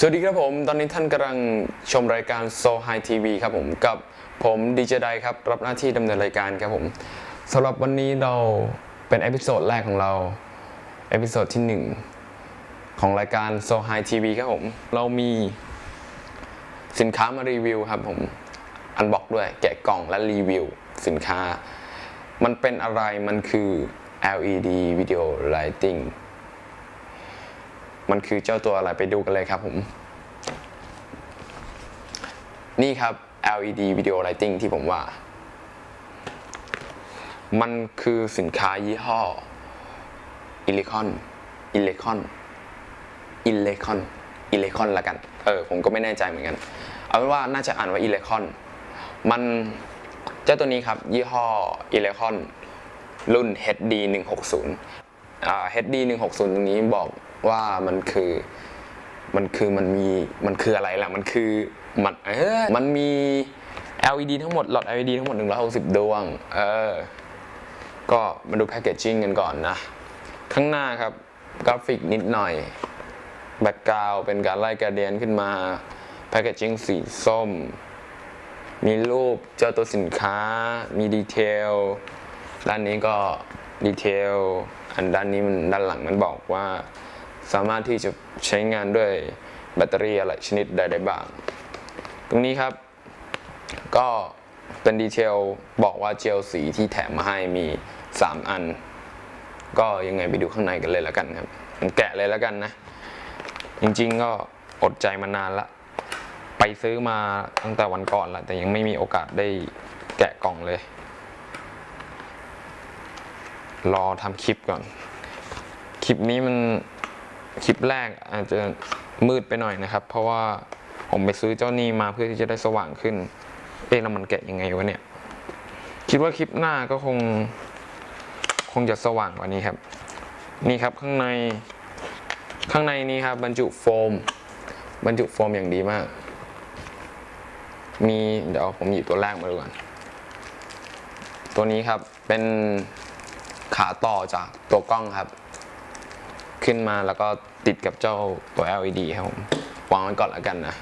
สวัสดีครับผม ตอนนี้ท่านกำลังชมรายการ So High TV ครับผม กับผมดีเจไดครับ รับหน้าที่ดำเนินรายการครับผมสำหรับวันนี้เราเป็นเอพิโซดแรกของเรา เอพิโซดที่ 1 ของรายการ So High TV ครับผม เรามีสินค้ามารีวิวครับผม อันบอกด้วยแกะกล่องและรีวิวสินค้า มันเป็นอะไรมันคือ LED Video Lighting มันคือเจ้าตัวอะไรไปดูกันเลยครับผม นี่ครับ LED Video Lighting ที่ผมว่า มันคือสินค้ายี่ห้อ i l ิคอน i l ิคอน i l ิคอน i l ิคอนละกัน เออ ผมก็ไม่แน่ใจเหมือนกัน เอาเป็นว่าน่าจะอ่านว่า i l ิคอน มันเจ้าตัวนี้ครับ ยี่ห้อ i l ิคอนรุ่น HD 160อ่า HD 160 ตรงนี้บอก ว่ามันคือมันคือมันมีมันคืออะไรล่ะ มันคือมันเออมันมี LED ทั้งหมดหลอด LED ทั้งหมด 160 ดวง เออ ก็มาดูแพคเกจจิ้งกันก่อนนะ ข้างหน้าครับ กราฟิกนิดหน่อย แบ็กกราวเป็นการไล่กระเดียนขึ้นมา แพคเกจจิ้งสีส้ม มีรูปเจ้าตัวสินค้า มีดีเทล ด้านนี้ก็ดีเทล อันด้านนี้มันด้านหลังมันบอกว่า สามารถที่จะใช้งานด้วยแบตเตอรี่อะไรชนิดใดได้บ้าง ตรงนี้ครับ ก็เป็นดีเทลบอกว่าเจลสีที่แถมมาให้มี 3 อัน ก็ยังไงไปดูข้างในกันเลยแล้วกันครับแกะเลยแล้วกันนะ จริงๆก็อดใจมานานละ ไปซื้อมาตั้งแต่วันก่อนละแต่ยังไม่มีโอกาสได้แกะกล่องเลย รอทำคลิปก่อน คลิปนี้มัน คลิปแรกอาจจะมืดไปหน่อยนะครับ เพราะว่าผมไปซื้อเจ้านี้มาเพื่อที่จะได้สว่างขึ้นเอ๊ะแล้วมันแกะยังไงวะเนี่ย คิดว่าคลิปหน้าก็คง คงจะสว่างกว่านี้ครับ นี่ครับข้างในข้างในนี้ครับบรรจุโฟม บรรจุโฟมอย่างดีมาก มีเดี๋ยวผมหยิบตัวแรกมาดูก่อนตัวนี้ครับเป็นขาต่อจากตัวกล้องครับ ขึ้นมาแล้วก็ติดกับเจ้าตัว LED ครับผมวางไว้ก่อนแล้วกันนะ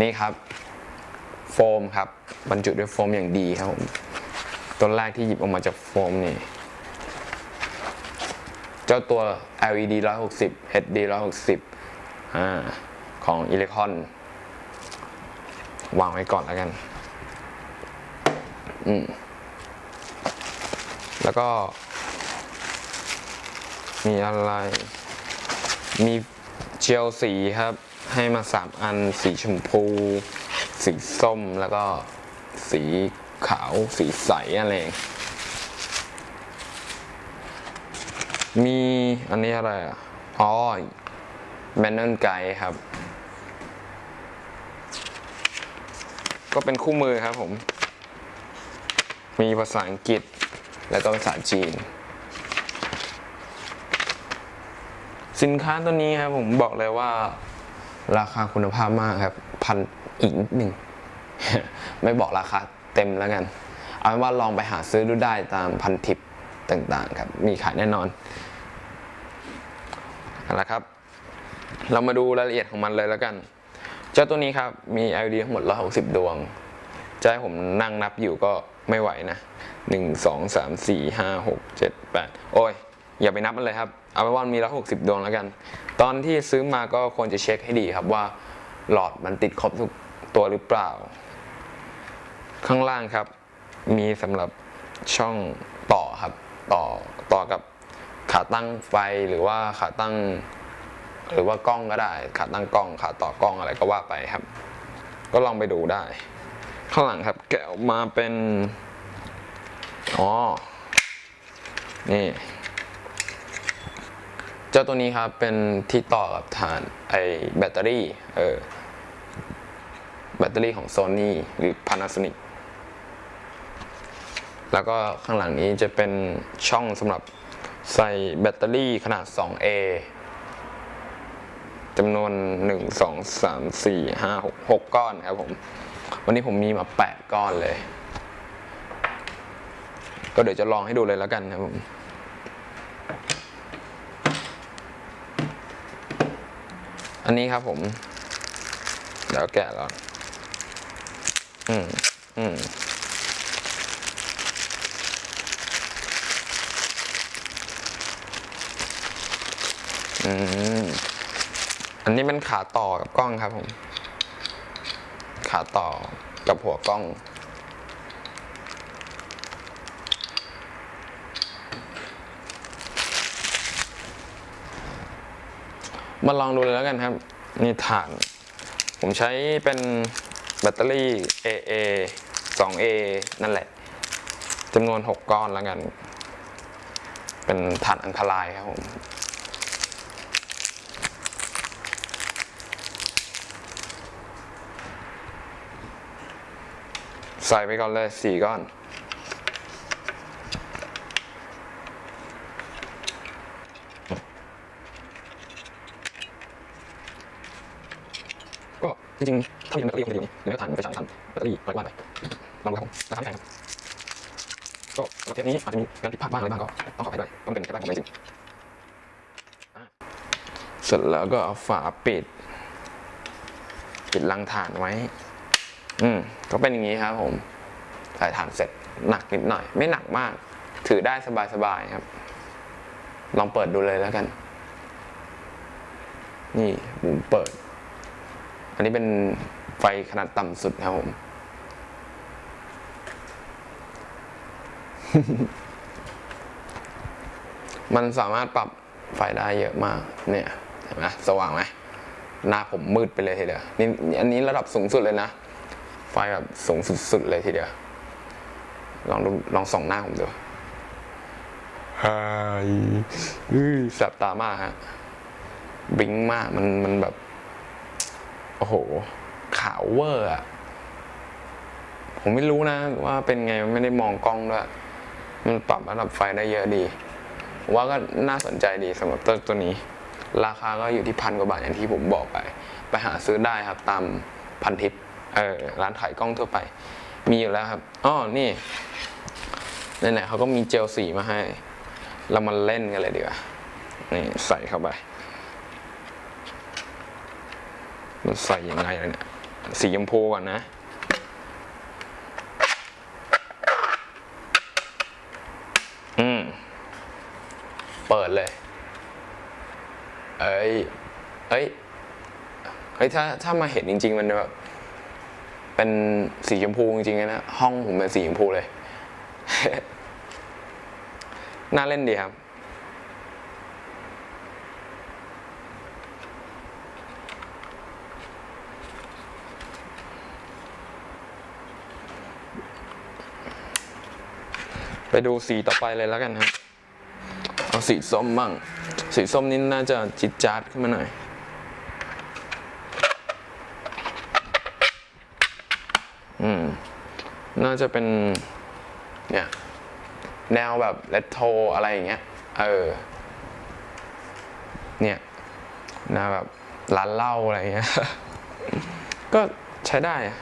นี่ครับ โฟมครับบรรจุด้วยโฟมอย่างดีครับผมตัวแรกที่หยิบออกมาจากโฟมนี่ เจ้าตัว LED 160 HD 160อ่าของ e l e c o n วางไว้ก่อนแล้วกัน อืม แล้วก็ มีอะไร มีเจลสีครับ ให้มาสามอัน สีชมพู สีส้มแล้วก็สีขาว สีใสอะไรมีอันนี้อะไรอะ อ๋อแมนน l ไกครับ ก็เป็นคู่มือครับผม มีภาษาอังกฤษแล้วก็ภาษาจีน สินค้าตัวนี้ครับผมบอกเลยว่า ราคาคุณภาพมากครับ พันอีกนิดหนึ่ง ไม่บอกราคาเต็มแล้วกัน เอาเป็นว่าลองไปหาซื้อดูได้ตามพันทิปต่างๆครับ มีขายแน่นอนเอาละครับ เรามาดูรายละเอียดของมันเลยแล้วกัน เจ้าตัวนี้ครับมี LED ทั้งหมด 160 ดวง จะให้ผมนั่งนับอยู่ก็ไม่ไหวนะ 1 2 3 4 5 6 7 8 โอ้ย อย่าไปนับมันเลยครับ เอาไปว่ามี 160 ดวงแล้วกัน ตอนที่ซื้อมาก็ควรจะเช็คให้ดีครับว่าหลอดมันติดครบทุกตัวหรือเปล่า ข้างล่างครับ มีสำหรับช่องต่อครับ ต่อต่อกับขาตั้งไฟหรือว่าขาตั้ง หรือว่ากล้องก็ได้ขาตั้งกล้องขาต่อกล้องอะไรก็ว่าไปครับ ก็ลองไปดูได้ ข้างหลังครับ แกะออกมาเป็นอ๋อนี่เจ้าตัวนี้ครับเป็นที่ต่อกับฐานไอแบตเตอรี่เออแบตเตอรี่ของ Sony หรือ Panasonic แล้วก็ข้างหลังนี้จะเป็นช่องสำหรับใส่แบตเตอรี่ขนาด 2A จำนวน 1 2 3 4 5 6 6 ก้อนครับผม วันนี้ผมมีมา 8 ก้อนเลย ก็เดี๋ยวจะลองให้ดูเลยแล้วกันครับผมอันนี้ครับผม เดี๋ยวแกะก่อนอืม อืม อืม อันนี้เป็นขาต่อกับกล้องครับผม ขาต่อกับหัวกล้อง มาลองดูเลยแล้วกันครับ นี่ฐาน ผมใช้เป็นแบตเตอรี่ AA 2A นั่นแหละจำนวน 6 ก้อนแล้วกัน เป็นฐานอังคารายครับผม ใส่ไปก่อนเลย4ก้อน ก็จริงๆถ้ามีแบตเตอรี่มันจะอยู่นี่เนื้อฐานไปสามชั้นแบตเตอรี่ร้อยกว่าไปลองดูครับผมราคาไม่แพงครับก็ประเทศนี้อาจจะมีการผิดพลาดบ้างอะไรบ้างก็ต้องขอไปด้วยต้องเป็นแค่บ้านผมจริงๆอะเสร็จแล้วก็เอาฝาปิด ปิดรังฐานไว้ อืมก็เป็นอย่างนี้ครับผมใส่ฐานเสร็จหนักนิดหน่อย ไม่หนักมาก ถือได้สบายๆครับ ลองเปิดดูเลยแล้วกัน นี่ผมเปิด อันนี้เป็นไฟขนาดต่ำสุดนะครับผมมันสามารถปรับไฟได้เยอะมาก เนี่ยเห็นไหมสว่างไหมหน้าผมมืดไปเลยทีเดียวนี่อันนี้ระดับสูงสุดเลยนะ ไฟแบบสูงสุดๆเลยทีเดียว ลองดูลองส่องหน้าผมดูฮายอื้อแสบตามากฮะบลิงก์มากมันมันแบบ โอ้โห ขาวเวอร์อะผมไม่รู้นะ ว่าเป็นไงไม่ได้มองกล้องด้วย มันปรับระดับไฟได้เยอะดีผมว่าก็น่าสนใจดีสำหรับตัวตัวนี้ ราคาก็อยู่ที่พันกว่าบาทอย่างที่ผมบอกไป ไปหาซื้อได้ครับตามพันทิป เออร้านขายกล้องทั่วไป มีอยู่แล้วครับอ้อนี่ไหนๆเขาก็มีเจลสีมาให้ เรามาเล่นกันเลยดีกว่านี่ใส่เข้าไป มันใส่ยังไงเลยเนี่ยสีชมพูก่อนนะอืมเปิดเลย เอ้ยเอ้ยเฮ้ยถ้าถ้ามาเห็นจริง ๆ มันแบบ เป็นสีชมพูจริงๆนะห้องผมเป็นสีชมพูเลย น่าเล่นดีครับ ไปดูสีต่อไปเลยแล้วกันครับ เอาสีส้มบ้าง สีส้มนี่น่าจะจิตจัดขึ้นมาหน่อย อืมน่าจะเป็น เนี่ย แนวแบบเลตโทอะไรอย่างเงี้ย เออ เนี่ยแนวแบบร้านเหล้าอะไรอย่างเงี้ย ก็ใช้ได้อะ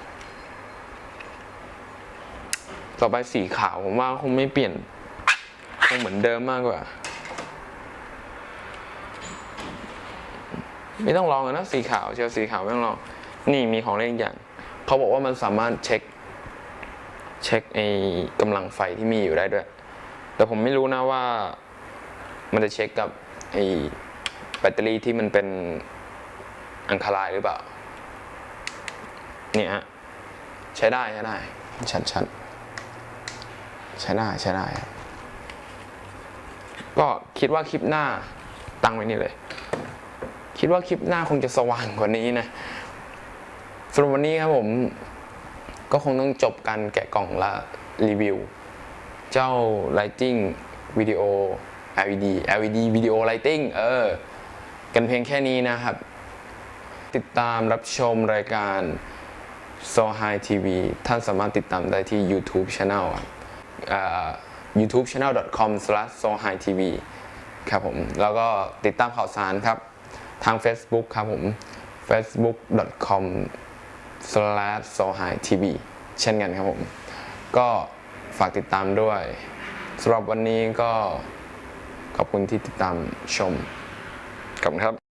ต่อไปสีขาวผมว่าคงไม่เปลี่ยน คงเหมือนเดิมมากกว่า ไม่ต้องลองนะสีขาว เชียวสีขาวไม่ต้องลอง นี่มีของเล่นอย่าง เขาบอกว่ามันสามารถเช็ค เช็คไอ้กำลังไฟที่มีอยู่ได้ด้วย แต่ผมไม่รู้นะว่ามันจะเช็คกับไอ้แบตเตอรี่ที่มันเป็นอังคารายหรือเปล่า เนี่ยฮะใช้ได้ใช้ได้ ชัดๆใช้ได้ใช้ได้ครับก็คิดว่าคลิปหน้าตั้งไว้นี่เลย คิดว่าคลิปหน้าคงจะสว่างกว่านี้นะสำหรับวันนี้ครับผม ก็คงต้องจบการแกะกล่องและรีวิว เจ้า Lighting Video LED LED Video Lighting เออ กันเพียงแค่นี้นะครับ ติดตามรับชมรายการ So High TV ท่านสามารถติดตามได้ที่ YouTube Channel ครับอ่า youtubechannel.com/sohightv ครับผม แล้วก็ติดตามข่าวสารครับ ทาง Facebook ครับผม slash sohightv เช่นกันครับผม ก็ฝากติดตามด้วยสำหรับวันนี้ก็ขอบคุณที่ติดตามชมขอบคุณครับ